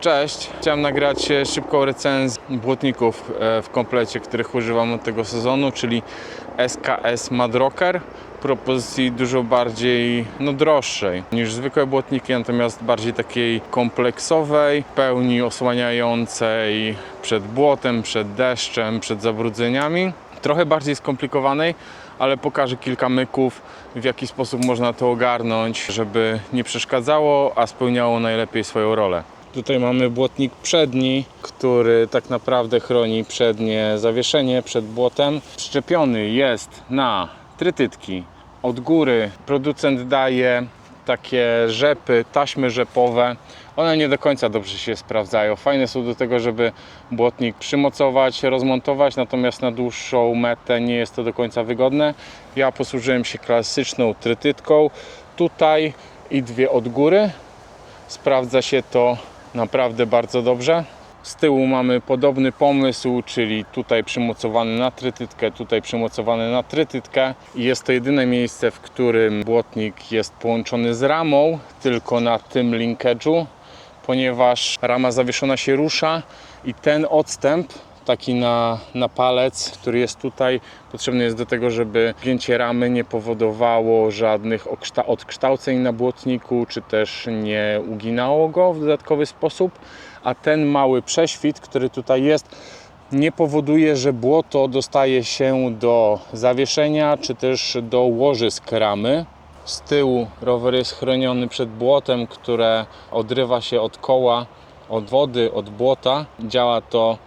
Cześć, chciałem nagrać e, szybką recenzję błotników e, w komplecie, których używam od tego sezonu, czyli SKS Madrocker propozycji dużo bardziej no, droższej niż zwykłe błotniki, natomiast bardziej takiej kompleksowej, pełni osłaniającej przed błotem, przed deszczem, przed zabrudzeniami. Trochę bardziej skomplikowanej, ale pokażę kilka myków, w jaki sposób można to ogarnąć, żeby nie przeszkadzało, a spełniało najlepiej swoją rolę. Tutaj mamy błotnik przedni, który tak naprawdę chroni przednie zawieszenie przed błotem. Szczepiony jest na trytytki. Od góry producent daje takie rzepy, taśmy rzepowe. One nie do końca dobrze się sprawdzają. Fajne są do tego, żeby błotnik przymocować, rozmontować, natomiast na dłuższą metę nie jest to do końca wygodne. Ja posłużyłem się klasyczną trytytką tutaj i dwie od góry. Sprawdza się to naprawdę bardzo dobrze. Z tyłu mamy podobny pomysł, czyli tutaj przymocowany na trytytkę, tutaj przymocowany na trytytkę. I jest to jedyne miejsce, w którym błotnik jest połączony z ramą, tylko na tym linkage'u, ponieważ rama zawieszona się rusza i ten odstęp taki na, na palec, który jest tutaj, potrzebny jest do tego, żeby wgięcie ramy nie powodowało żadnych odkształceń na błotniku, czy też nie uginało go w dodatkowy sposób. A ten mały prześwit, który tutaj jest, nie powoduje, że błoto dostaje się do zawieszenia, czy też do łożysk ramy. Z tyłu rower jest chroniony przed błotem, które odrywa się od koła, od wody, od błota. Działa to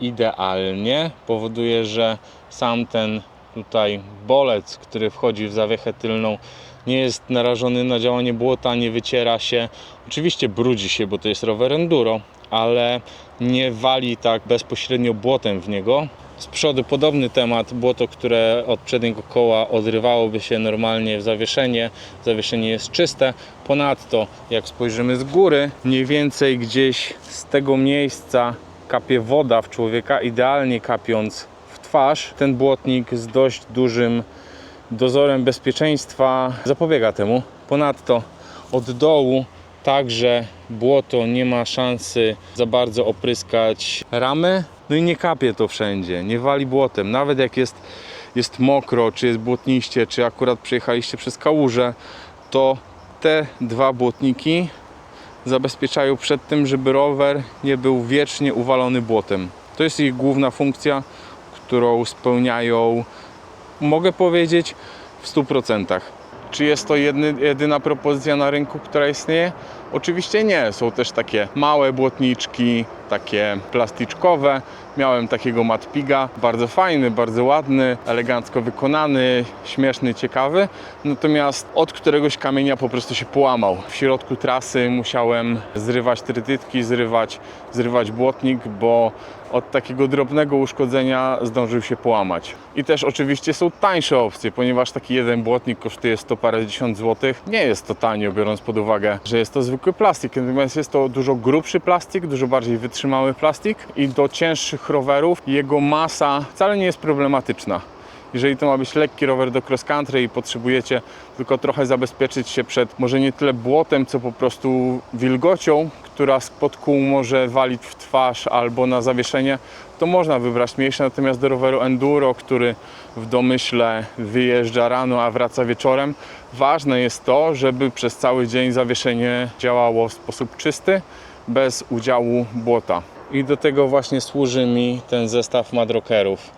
idealnie. Powoduje, że sam ten tutaj bolec, który wchodzi w zawiechę tylną, nie jest narażony na działanie błota, nie wyciera się. Oczywiście brudzi się, bo to jest rower enduro, ale nie wali tak bezpośrednio błotem w niego. Z przodu podobny temat, błoto, które od przedniego koła odrywałoby się normalnie w zawieszenie. Zawieszenie jest czyste. Ponadto, jak spojrzymy z góry, mniej więcej gdzieś z tego miejsca kapie woda w człowieka, idealnie kapiąc w twarz. Ten błotnik z dość dużym dozorem bezpieczeństwa zapobiega temu. Ponadto od dołu także błoto nie ma szansy za bardzo opryskać ramy. No i nie kapie to wszędzie, nie wali błotem. Nawet jak jest, jest mokro, czy jest błotniście, czy akurat przejechaliście przez kałużę, to te dwa błotniki zabezpieczają przed tym, żeby rower nie był wiecznie uwalony błotem. To jest ich główna funkcja, którą spełniają, mogę powiedzieć, w 100%. Czy jest to jedny, jedyna propozycja na rynku, która istnieje? Oczywiście nie. Są też takie małe błotniczki, takie plasticzkowe. Miałem takiego Matpiga, bardzo fajny, bardzo ładny, elegancko wykonany, śmieszny, ciekawy. Natomiast od któregoś kamienia po prostu się połamał. W środku trasy musiałem zrywać trytytki, zrywać, zrywać błotnik, bo od takiego drobnego uszkodzenia zdążył się połamać. I też oczywiście są tańsze opcje, ponieważ taki jeden błotnik kosztuje 100 parędziesiąt złotych. Nie jest to tanio, biorąc pod uwagę, że jest to zwykły plastik, natomiast jest to dużo grubszy plastik, dużo bardziej wytrzymały plastik i do cięższych rowerów jego masa wcale nie jest problematyczna. Jeżeli to ma być lekki rower do cross country i potrzebujecie tylko trochę zabezpieczyć się przed może nie tyle błotem, co po prostu wilgocią, która spod kół może walić w twarz albo na zawieszenie, to można wybrać mniejsze. Natomiast do roweru enduro, który w domyśle wyjeżdża rano, a wraca wieczorem, ważne jest to, żeby przez cały dzień zawieszenie działało w sposób czysty, bez udziału błota. I do tego właśnie służy mi ten zestaw madrokerów,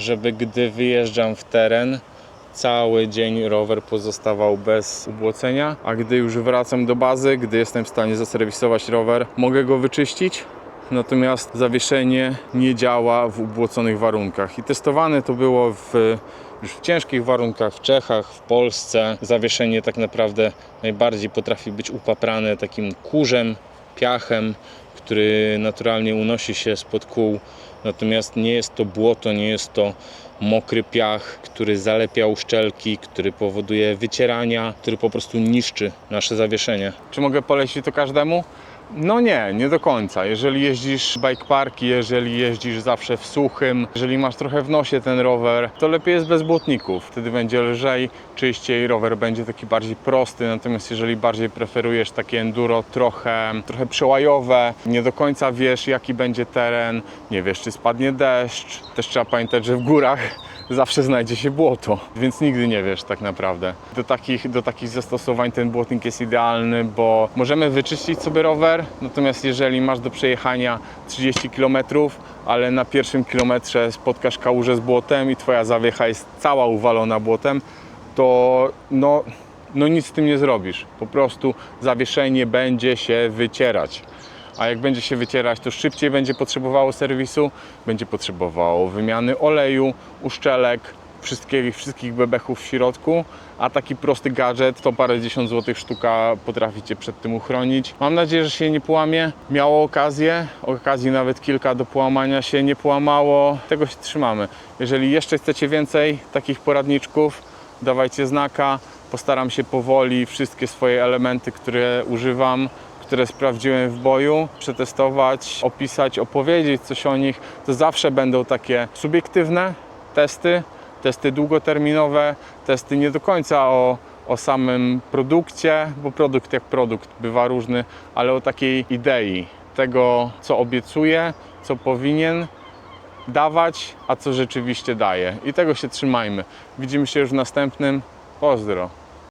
żeby gdy wyjeżdżam w teren, cały dzień rower pozostawał bez ubłocenia, a gdy już wracam do bazy, gdy jestem w stanie zaserwisować rower, mogę go wyczyścić. Natomiast zawieszenie nie działa w ubłoconych warunkach. I testowane to było w, już w ciężkich warunkach w Czechach, w Polsce. Zawieszenie tak naprawdę najbardziej potrafi być upaprane takim kurzem, piachem, który naturalnie unosi się spod kół. Natomiast nie jest to błoto, nie jest to mokry piach, który zalepia uszczelki, który powoduje wycierania, który po prostu niszczy nasze zawieszenie. Czy mogę polecić to każdemu? No nie, nie do końca. Jeżeli jeździsz bike parki, jeżeli jeździsz zawsze w suchym, jeżeli masz trochę w nosie ten rower, to lepiej jest bez błotników. Wtedy będzie lżej, czyściej, rower będzie taki bardziej prosty. Natomiast jeżeli bardziej preferujesz takie enduro trochę, trochę przełajowe, nie do końca wiesz jaki będzie teren, nie wiesz czy spadnie deszcz, też trzeba pamiętać, że w górach zawsze znajdzie się błoto, więc nigdy nie wiesz tak naprawdę. Do takich, do takich zastosowań ten błotnik jest idealny, bo możemy wyczyścić sobie rower, natomiast jeżeli masz do przejechania 30 km, ale na pierwszym kilometrze spotkasz kałużę z błotem i twoja zawiecha jest cała uwalona błotem, to no, no nic z tym nie zrobisz. Po prostu zawieszenie będzie się wycierać a jak będzie się wycierać, to szybciej będzie potrzebowało serwisu, będzie potrzebowało wymiany oleju, uszczelek, wszystkich, wszystkich bebechów w środku, a taki prosty gadżet to parę dziesiąt złotych sztuka potrafi Cię przed tym uchronić. Mam nadzieję, że się nie połamie. Miało okazję, okazji nawet kilka do połamania się nie połamało. Tego się trzymamy. Jeżeli jeszcze chcecie więcej takich poradniczków, dawajcie znaka. Postaram się powoli wszystkie swoje elementy, które używam, które sprawdziłem w boju, przetestować, opisać, opowiedzieć coś o nich. To zawsze będą takie subiektywne testy, testy długoterminowe, testy nie do końca o, o samym produkcie, bo produkt jak produkt bywa różny, ale o takiej idei tego, co obiecuje, co powinien dawać, a co rzeczywiście daje. I tego się trzymajmy. Widzimy się już w następnym. Pozdro.